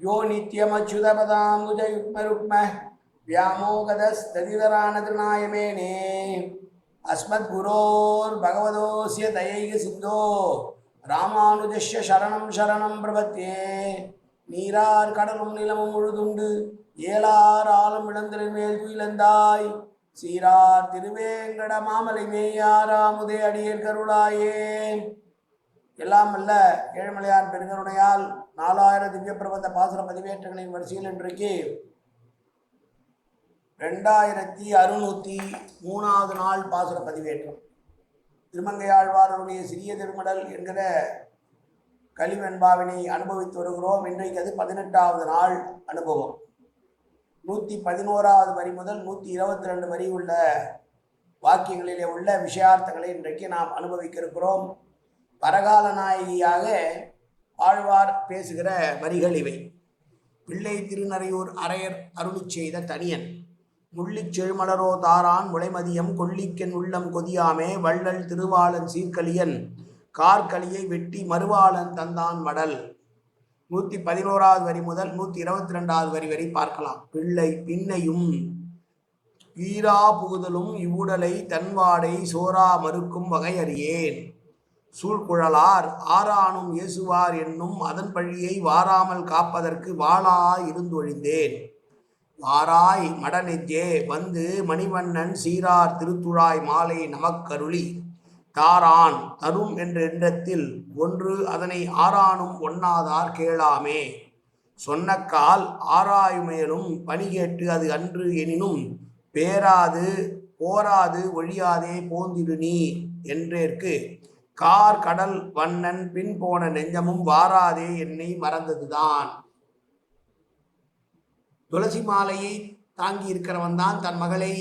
யோ நித்யமச்சுதபதாம்புஜயுக்மருக்ம வியாமோகதஸ்ததிதரானதிருநாயமேனே அஸ்மத்குரோர் பகவதோசிய தயைக சித்தோ ராமானுஜஸ்ய சரணம் சரணம் பிரபத்தே நீரார் கடலும் நிலமும் முழுதுண்டு ஏலார் ஆளும் இழந்தில் மேல் துயிலந்தாய் சீரார் திருவேங்கட மாமலை மேயாராமுதே அடியேற்கருளாயே எல்லாம் அல்ல ஏழுமலையான் பெருங்கருணையால் நாலாயிரம் திவ்ய பிரபந்த பாசுர பதிவேற்றங்களின் வரிசையில் இன்றைக்கு ரெண்டாயிரத்தி அறுநூற்றி மூணாவது நாள் பாசுர பதிவேற்றம். திருமங்கையாழ்வாரருடைய சிறிய திருமடல் என்கிற கலிவெண்பாவினை அனுபவித்து வருகிறோம். இன்றைக்கு அது பதினெட்டாவது நாள் அனுபவம். நூற்றி பதினோராவது வரி முதல் நூற்றி இருபத்தி ரெண்டு வரி உள்ள வாக்கியங்களிலே உள்ள விஷயார்த்தங்களை இன்றைக்கு நாம் அனுபவிக்க இருக்கிறோம். பரகால நாயகியாக ஆழ்வார் பேசுகிற வரிகள் இவை. பிள்ளை திருநறையூர் அரையர் அருளி செய்த தனியன். முள்ளிச் செழுமலரோ தாரான் முளைமதியம் கொல்லிக்கன் உள்ளம் கொதியாமே வள்ளல் திருவாளன் சீர்கலியன். கார்கலியை வெட்டி மறுவாளன் தந்தான் மடல். நூற்றி பதினோராவது வரி முதல் நூற்றி இருபத்தி ரெண்டாவது வரி வரை பார்க்கலாம். பிள்ளை பின்னையும் ஈரா புகுதலும் இவ்வுடலை தன்வாடை சோரா மறுக்கும் வகை அறியேன் சூழ்குழலார் ஆறானும் இயேசுவார் என்னும் அதன் பழியை வாராமல் காப்பதற்கு வாளாய் இருந்தொழிந்தேன். வாராய் மடநெஞ்சே வந்து மணிவண்ணன் சீரார் திருத்துழாய் மாலை நமக்கருளி. தாரான் தரும் என்ற எண்ணத்தில் ஒன்று அதனை ஆறானும் ஒண்ணாதார் கேளாமே. சொன்னக்கால் ஆராயுமேலும் பணி கேட்டு அது அன்று எனினும் பேராது போராது ஒழியாதே போந்திரு நீ என்றேற்கு கார் கடல் வண்ணன் பின் போன நெஞ்சமும் வாராதே என்னை மறந்ததுதான். துளசி மாலையை தாங்கி இருக்கிறவன் தான் தன் மகளை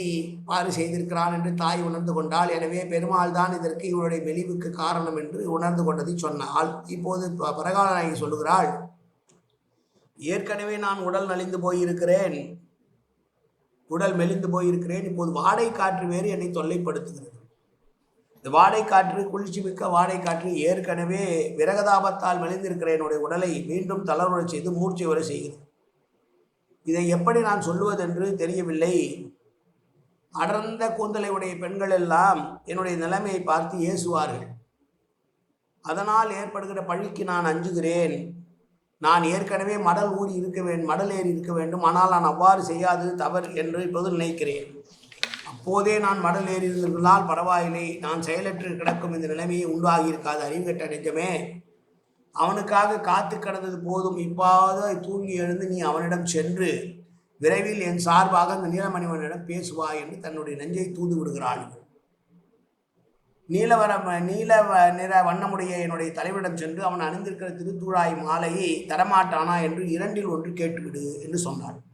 பாரு செய்திருக்கிறான் என்று தாய் உணர்ந்து கொண்டாள். எனவே பெருமாள் தான் இதற்கு இவனுடைய மெலிவுக்கு காரணம் என்று உணர்ந்து கொண்டதை சொன்னாள். இப்போது ப- பரகாலநாயகி சொல்லுகிறாள் ஏற்கனவே நான் உடல் நலிந்து போயிருக்கிறேன். உடல் மெலிந்து போயிருக்கிறேன். இப்போது வாடை காற்று வேறு என்னை தொல்லைப்படுத்துகிறது. இந்த வாடைக்காற்று குளிர்ச்சி மிக்க வாடைக்காற்று ஏற்கனவே விரகதாபத்தால் மெலிந்திருக்கிற என்னுடைய உடலை மீண்டும் தளர்வுறச் செய்து மூர்ச்சை வர செய்கிறது. இதை எப்படி நான் சொல்லுவதென்று தெரியவில்லை. அடர்ந்த கூந்தலை உடைய பெண்கள் எல்லாம் என்னுடைய நிலைமையை பார்த்து ஏசுவார்கள். அதனால் ஏற்படுகிற பழிக்கு நான் அஞ்சுகிறேன். நான் ஏற்கனவே மடல் ஊறி இருக்க வேண்டும் மடல் ஏறி இருக்க வேண்டும். ஆனால் நான் அவ்வாறு செய்யாதது தவறு என்று இப்போது நினைக்கிறேன். அப்போதே நான் மடல் ஏறி இருந்திருந்தால் பரவாயில்லை. நான் செயலற்று கிடக்கும் இந்த நிலைமையை உண்டாகி இருக்காது அறிவுகட்ட நெஞ்சமே. அவனுக்காக காத்து கிடந்தது போதும். இப்பாவது தூங்கி எழுந்து நீ அவனிடம் சென்று விரைவில் என் சார்பாக அந்த நீலமணிவனிடம் பேசுவாய் என்று தன்னுடைய நெஞ்சை தூது விடுகிறாள். நீலவர நீல வ- நிற வண்ணமுடைய என்னுடைய தலைவரிடம் சென்று அவன் அணிந்திருக்கிற திருத்துழாய் மாலையை தரமாட்டானா என்று இரண்டில் ஒன்று கேட்டுவிடு என்று சொன்னாள்.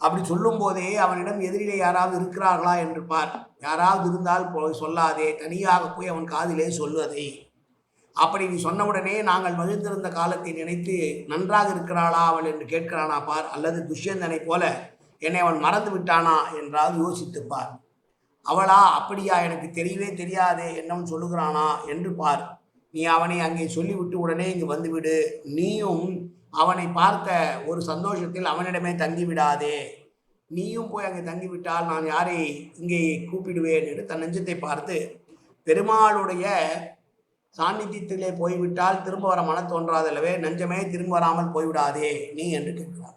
அப்படி சொல்லும்போதே அவனிடம் எதிரிலே யாராவது இருக்கிறார்களா என்று பார். யாராவது இருந்தால் போய் சொல்லாதே. தனியாக போய் அவன் காதிலே சொல்வதை. அப்படி நீ சொன்னவுடனே நாங்கள் மகிழ்ந்திருந்த காலத்தை நினைத்து நன்றாக இருக்கிறாளா அவள் என்று கேட்கிறானா பார். அல்லது துஷ்யந்தனை போல என்னை அவன் மறந்து விட்டானா என்றாவது யோசித்து பார். அவளா? அப்படியா? எனக்கு தெரியவே தெரியாதே. என்னவன் சொல்லுகிறானா? என்று பார். நீ அவனை அங்கே சொல்லிவிட்டு உடனே இங்கு வந்துவிடு நீயும் அவனை பார்த்த ஒரு சந்தோஷத்தில் அவனிடமே தங்கிவிடாதே. நீயும் போய் அங்கே தங்கிவிட்டால் நான் யாரை இங்கே கூப்பிடுவேன் என்று தன் நெஞ்சத்தை பார்த்து பெருமாளுடைய சாநித்தியத்திலே போய்விட்டால் திரும்ப வர மன தோன்றாதல்லவே? நெஞ்சமே திரும்ப வராமல் போய்விடாதே நீ என்று கேட்கிறார்.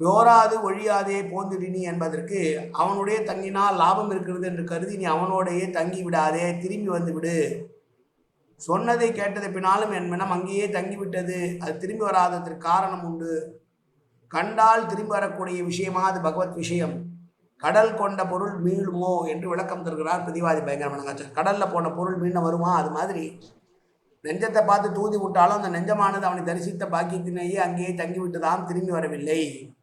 போராது ஒழியாதே போந்துடி நீ என்பதற்கு அவனுடைய தங்கினால் லாபம் இருக்கிறது என்று கருதி நீ அவனோடையே தங்கி விடாதே திரும்பி வந்து விடு. சொன்னதை கேட்டது பின்னாலும் என் மனம் அங்கேயே தங்கிவிட்டது. அது திரும்பி வராததற்கு காரணம் உண்டு. கண்டால் திரும்பி வரக்கூடிய விஷயமா அது பகவத் விஷயம். கடல் கொண்ட பொருள் மீளுமோ என்று விளக்கம் தருகிறார் பிரதிவாதி பயங்கரமனங்காச்சர் கடல்ல போன பொருள் மீண்டும் வருமா? அது மாதிரி. நெஞ்சத்தை பார்த்து தூதி விட்டாலும் அந்த நெஞ்சமானது அவனை தரிசித்த பாக்கியத்தினேயே அங்கேயே தங்கிவிட்டுதான் திரும்பி வரவில்லை.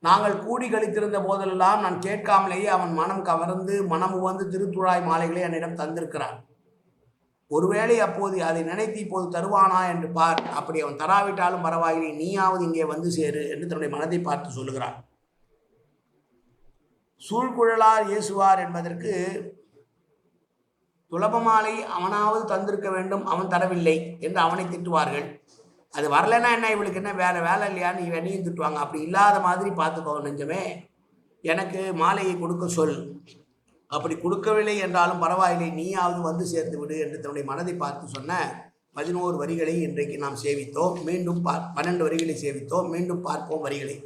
நாங்கள் கூடி கழித்திருந்த போதெல்லாம் நான் கேட்காமலேயே அவன் மனம் கவர்ந்து மனம் உவந்து திருத்துழாய் மாலைகளை என்னிடம் தந்திருக்கிறான். ஒருவேளை அப்போது அதை நினைத்து இப்போது தருவானா என்று பார். அப்படி அவன் தராவிட்டாலும் பரவாயில்லை நீயாவது இங்கே வந்து சேரு என்று தன்னுடைய மனதை பார்த்து சொல்லுகிறான். சூழ்குழலார் இயேசுவார் என்பதற்கு துளபமாலை அவனாவது தந்திருக்க வேண்டும் அவன் தரவில்லை என்று அவனை திட்டுவார்கள். அது வரலைன்னா என்ன இவளுக்கு என்ன வேலை வேலை இல்லையான்னு இவனையும் திட்டுவாங்க. அப்படி இல்லாத மாதிரி பார்த்துக்கோ நெஞ்சமே எனக்கு மாலையை கொடுக்க சொல். அப்படி கொடுக்கவில்லை என்றாலும் பரவாயில்லை நீயாவது வந்து சேர்ந்து விடு என்று தன்னுடைய மனதை பார்த்து சொன்ன பதினோரு வரிகளை இன்றைக்கு நாம் சேவித்தோம். மீண்டும் பார் பன்னெண்டு வரிகளை சேவித்தோம். மீண்டும் பார்ப்போம் வரிகளை.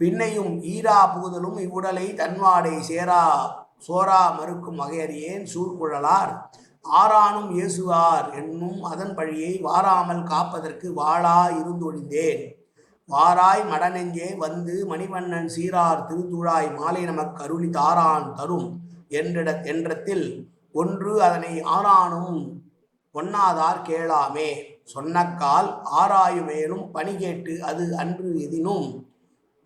பின்னையும் ஈரா புகுதலும் இவ்வுடலை தன்வாடை சேரா சோரா மறுக்கும் வகையறியேன் சூழ்குழலார். ஆறானும் இயேசுவார் என்னும் அதன் பழியை வாராமல் காப்பதற்கு வாழா இருந்தொழிந்தேன். வாராய் மடநெஞ்சே வந்து மணிவண்ணன் சீரார் திருத்துழாய் மாலை நமக்கு அருளி தாரான் தரும். என்றிட என்றத்தில் ஒன்று அதனை ஆறானும் ஒன்னாதார் கேளாமே. சொன்னக்கால் ஆராயுமேலும் பணி கேட்டு அது அன்று எதினும்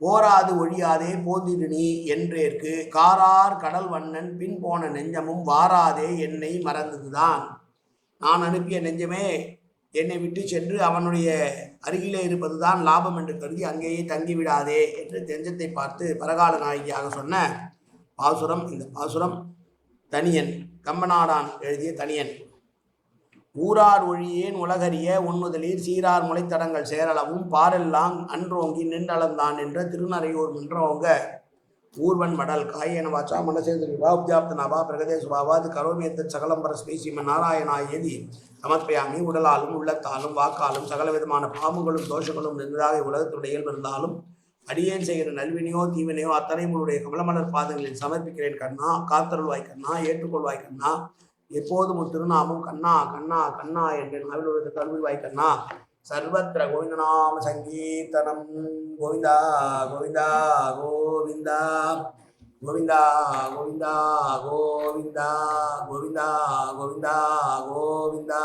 போராது ஒழியாதே போந்திடு என்றேற்கு. காரார் கடல் வண்ணன் பின் போன நெஞ்சமும் வாராதே என்னை மறந்ததுதான். நான் அனுப்பிய நெஞ்சமே என்னை விட்டு சென்று அவனுடைய அருகிலே இருப்பதுதான் லாபம் என்று கருதி அங்கேயே தங்கிவிடாதே என்று நெஞ்சத்தை பார்த்து பரகால நாயகியாக சொன்ன பாசுரம் இந்த பாசுரம் தனியன் கம்பநாடான் எழுதிய தனியன். ஊரார் ஒழியேன் உலகறிய உண்முதலீர் சீரார் முளைத்தடங்கள் சேரளவும் பாரெல்லாம் அன்றோங்கி நின்றளந்தான் என்ற திருநறையூர் மன்றோங்க. ஊர்வன் மடல் காயன வாச்சா மனசேந்திரா வாப்ஜாப்த நபா பிரகதே கரோமியத்த சகலம் பரஸ்மை ஸ்ரீமன் நாராயணாயதி சமர்ப்பயாமி உடலாலும் உள்ளத்தாலும் வாக்காலும் சகல விதமான பாம்புகளும் தோஷங்களும் நின்றதாக உலகத்துடைய இயல்பு இருந்தாலும் அடியேன் செய்கிற நல்வினையோ தீவினையோ அத்தனை உங்களுடைய கமலமலர் பாதங்களில் சமர்ப்பிக்கிறேன் கண்ணா. காத்தருள்வாய் கண்ணா ஏற்றுக்கொள்வாய் கண்ணா. எப்போதும் திருநாமம் கண்ணா கண்ணா கண்ணா என்று நாவிலுள்ள கல்விவாய் கண்ணா. சர்வத்திர கோவிந்தநாம சங்கீர்த்தனம். கோவிந்தா கோவிந்தா கோவிந்தா. கோவிந்தா கோவிந்தா கோவிந்தா. கோவிந்தா கோவிந்தா கோவிந்தா.